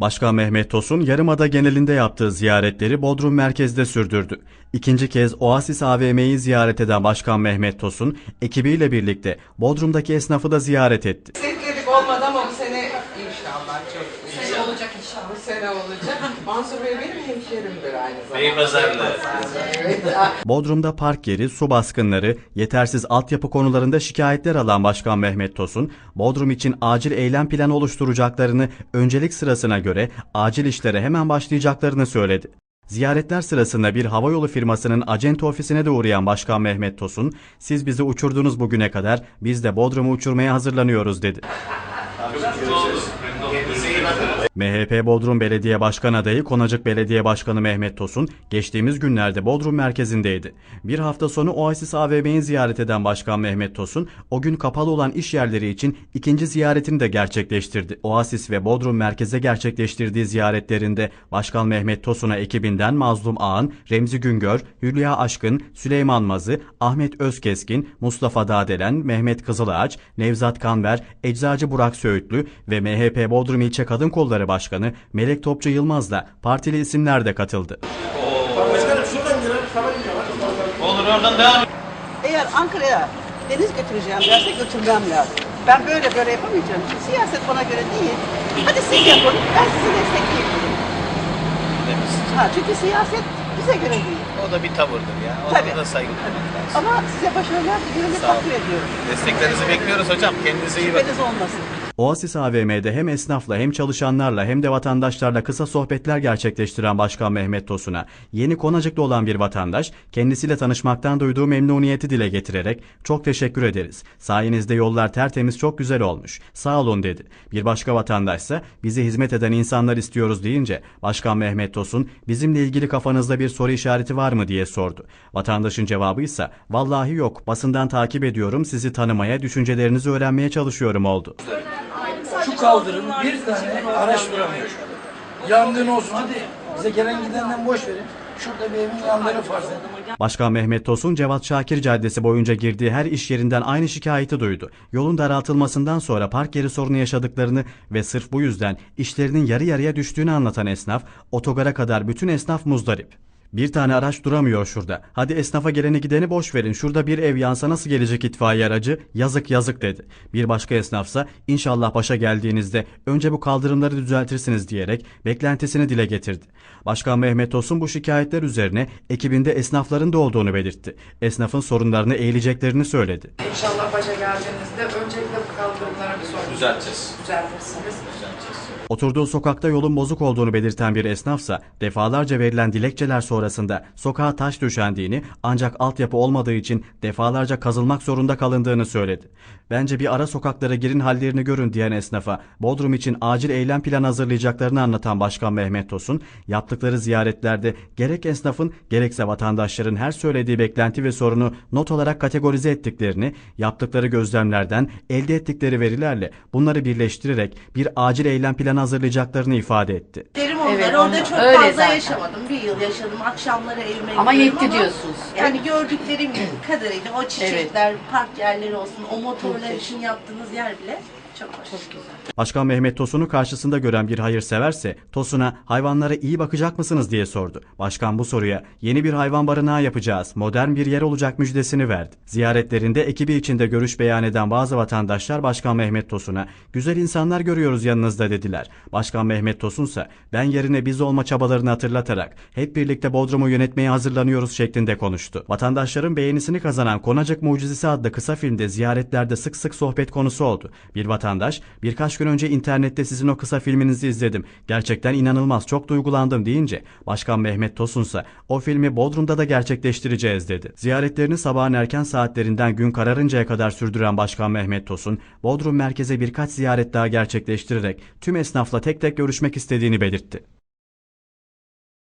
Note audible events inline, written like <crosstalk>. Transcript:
Başkan Mehmet Tosun Yarımada genelinde yaptığı ziyaretleri Bodrum merkezde sürdürdü. İkinci kez Oasis AVM'yi ziyaret eden Başkan Mehmet Tosun ekibiyle birlikte Bodrum'daki esnafı da ziyaret etti. Bekledik olmadı ama bu sene inşallah çok Bu sene olacak inşallah. sene olacak. Mansur Bey benim hemşerimdir aynı zamanda. Beypazarlı. Evet. Bodrum'da park yeri, su baskınları, yetersiz altyapı konularında şikayetler alan Başkan Mehmet Tosun, Bodrum için acil eylem planı oluşturacaklarını, öncelik sırasına göre acil işlere hemen başlayacaklarını söyledi. Ziyaretler sırasında bir havayolu firmasının acente ofisine de uğrayan Başkan Mehmet Tosun, siz bizi uçurdunuz bugüne kadar, biz de Bodrum'u uçurmaya hazırlanıyoruz dedi. ます。MHP Bodrum Belediye Başkan adayı Konacık Belediye Başkanı Mehmet Tosun geçtiğimiz günlerde Bodrum merkezindeydi. Bir hafta sonu Oasis AVM'yi ziyaret eden Başkan Mehmet Tosun o gün kapalı olan iş yerleri için ikinci ziyaretini de gerçekleştirdi. Oasis ve Bodrum merkeze gerçekleştirdiği ziyaretlerinde Başkan Mehmet Tosun'a ekibinden Mazlum Ağan, Remzi Güngör, Hülya Aşkın, Süleyman Mazı, Ahmet Özkeskin, Mustafa Dağdelen, Mehmet Kızılağaç, Nevzat Kanver, Eczacı Burak Söğütlü ve MHP Bodrum İlçe Kadın Kolları Başkanı Melek Topçu Yılmaz'la partili isimler de katıldı. Olur oradan devam. Eğer Ankara'ya deniz götüreceğim derse götürmem lazım. Ben böyle böyle yapamayacağım. Çünkü siyaset bana göre değil. Hadi siz yapın, ben sizi destekleyeyim. Ha, çünkü siyaset bize göre değil. O da bir tavırdır ya. Ona Tabii. da saygı duymak lazım. Ama size başarılar diliyorum ve takdir ediyorum. Desteklerinizi bekliyoruz hocam. Kendinize iyi bakın. Şüpheniz olmasın. Oasis AVM'de hem esnafla hem çalışanlarla hem de vatandaşlarla kısa sohbetler gerçekleştiren Başkan Mehmet Tosun'a yeni Konacık'ta olan bir vatandaş kendisiyle tanışmaktan duyduğu memnuniyeti dile getirerek çok teşekkür ederiz. Sayenizde yollar tertemiz çok güzel olmuş. Sağ olun dedi. Bir başka vatandaşsa bize hizmet eden insanlar istiyoruz deyince Başkan Mehmet Tosun bizimle ilgili kafanızda bir soru işareti var mı diye sordu. Vatandaşın cevabı ise vallahi yok basından takip ediyorum sizi tanımaya düşüncelerinizi öğrenmeye çalışıyorum oldu. Kaldırım bir tane araç duramıyor. Yangın olsun hadi bize gelen gidenden boş verin. Şurada bir evin yandığını farz edin. Başkan Mehmet Tosun, Cevat Şakir Caddesi boyunca girdiği her iş yerinden aynı şikayeti duydu. Yolun daraltılmasından sonra park yeri sorunu yaşadıklarını ve sırf bu yüzden işlerinin yarı yarıya düştüğünü anlatan esnaf, otogara kadar bütün esnaf muzdarip. Bir tane araç duramıyor şurada. Hadi esnafa geleni gideni boş verin. Şurada bir ev yansa nasıl gelecek itfaiye aracı? Yazık yazık dedi. Bir başka esnafsa inşallah başa geldiğinizde önce bu kaldırımları düzeltirsiniz diyerek beklentisini dile getirdi. Başkan Mehmet Tosun bu şikayetler üzerine ekibinde esnafların da olduğunu belirtti. Esnafın sorunlarını eğileceklerini söyledi. İnşallah başa geldiğinizde öncelikle bu kaldırımlara bir sorun Düzelteceğiz. düzeltirsiniz. Oturduğu sokakta yolun bozuk olduğunu belirten bir esnafsa defalarca verilen dilekçeler sonrasında sokağa taş düşendiğini ancak altyapı olmadığı için defalarca kazılmak zorunda kalındığını söyledi. Bence bir ara sokaklara girin hallerini görün diyen esnafa Bodrum için acil eylem planı hazırlayacaklarını anlatan Başkan Mehmet Tosun yaptıkları ziyaretlerde gerek esnafın gerekse vatandaşların her söylediği beklenti ve sorunu not olarak kategorize ettiklerini, yaptıkları gözlemlerden elde ettikleri verilerle bunları birleştirerek bir acil eylem planı hazırlayacaklarını ifade etti. Derim onları Evet, orada onu- çok öyle fazla zaten. yaşamadım. Bir yıl yaşadım. Akşamları evime Ama gidiyorum yetti diyorsunuz. Yani gördüklerim <clears throat> kadarıyla o çiçekler, park yerleri olsun, o motorlar için yaptığınız yer bile çok hoş. Çok güzel. Başkan Mehmet Tosun'u karşısında gören bir hayırseverse Tosun'a hayvanlara iyi bakacak mısınız diye sordu. Başkan bu soruya yeni bir hayvan barınağı yapacağız, modern bir yer olacak müjdesini verdi. Ziyaretlerinde ekibi içinde görüş beyan eden bazı vatandaşlar Başkan Mehmet Tosun'a güzel insanlar görüyoruz yanınızda dediler. Başkan Mehmet Tosun ise ben yerine biz olma çabalarını hatırlatarak hep birlikte Bodrum'u yönetmeye hazırlanıyoruz şeklinde konuştu. Vatandaşların beğenisini kazanan Konacık Mucizesi adlı kısa filmde ziyaretlerde sık sık sohbet konusu oldu. Bir vatandaş birkaç gün önce internette sizin o kısa filminizi izledim. Gerçekten inanılmaz çok duygulandım deyince Başkan Mehmet Tosun ise o filmi Bodrum'da da gerçekleştireceğiz dedi. Ziyaretlerini sabahın erken saatlerinden gün kararıncaya kadar sürdüren Başkan Mehmet Tosun, Bodrum merkeze birkaç ziyaret daha gerçekleştirerek tüm esnafla tek tek görüşmek istediğini belirtti.